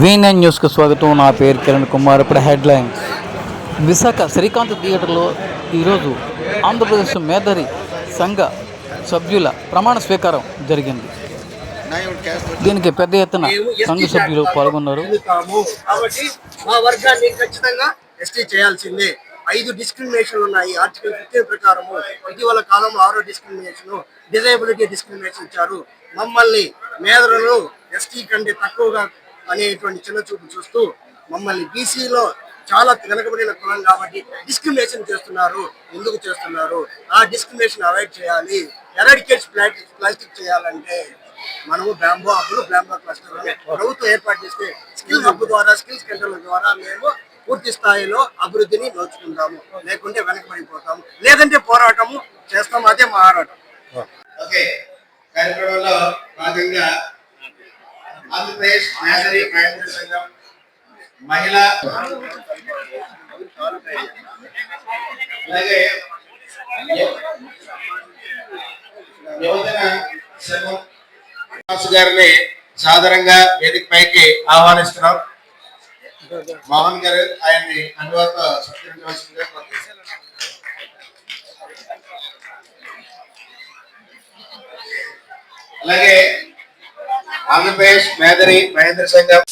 V9 న్యూస్కు స్వాగతం. నా పేరు కిరణ్ కుమార్. ఇప్పుడు హెడ్లైన్స్ విశాఖ శ్రీకాంత్ థియేటర్లో ఈరోజు ఆంధ్రప్రదేశ్ మేధరి సంఘ సభ్యుల ప్రమాణ స్వీకారం జరిగింది. దీనికి పెద్ద ఎత్తున సంఘ సభ్యులు పాల్గొన్నారు. కాబట్టి మా వర్గాన్ని ఖచ్చితంగా ఎస్టీ చేయాల్సిందే. ఐదు డిస్క్రిమినేషన్ ఉన్నాయి. ఆర్టికల్ ఫిఫ్టీన్ ప్రకారము ఇటీవల కాలంలో ఆరో డిస్క్రిమినేషన్ డిజేబిలిటీ డిస్క్రిమినేషన్ ఇచ్చారు. మమ్మల్ని మేధరులు ఎస్టీ కంటే తక్కువగా అనేటువంటి చిన్న చూపు చూస్తూ మమ్మల్ని బీసీలో చాలా వెనకబడిన కులం కాబట్టి డిస్క్రిమినేషన్ చేస్తున్నారు. ఎందుకు చేస్తున్నారు? ఆ డిస్క్రిమినేషన్ అవాయిడ్ చేయాలి. ఎరాడికేట్ ప్లాస్టిక్ చేయాలంటే మనము బ్యాంబో హబ్బులు బ్యాంబో క్లస్టర్ ప్రభుత్వం ఏర్పాటు చేస్తే స్కిల్ హబ్ ద్వారా స్కిల్స్ సెంటర్ల ద్వారా మేము పూర్తి స్థాయిలో అభివృద్ధిని నోచుకుంటాము. లేకుంటే వెనకబడిపోతాము. లేదంటే పోరాటము చేస్తాము. అదే మా ఆరాటం. ఓకే. కార్యక్రమంలో భాగంగా ఆంధ్రప్రదేశ్ సంఘం మహిళా అలాగే యువజన సంఘం గారిని సాధారణంగా వేదిక పైకి ఆహ్వానిస్తున్నాం. మోహన్ గారు ఆయన్ని అనువాత సత్కరించవలసిందిగా అలాగే ఆంధ్రప్రదేశ్ మేదరి మహేంద్ర సంఘం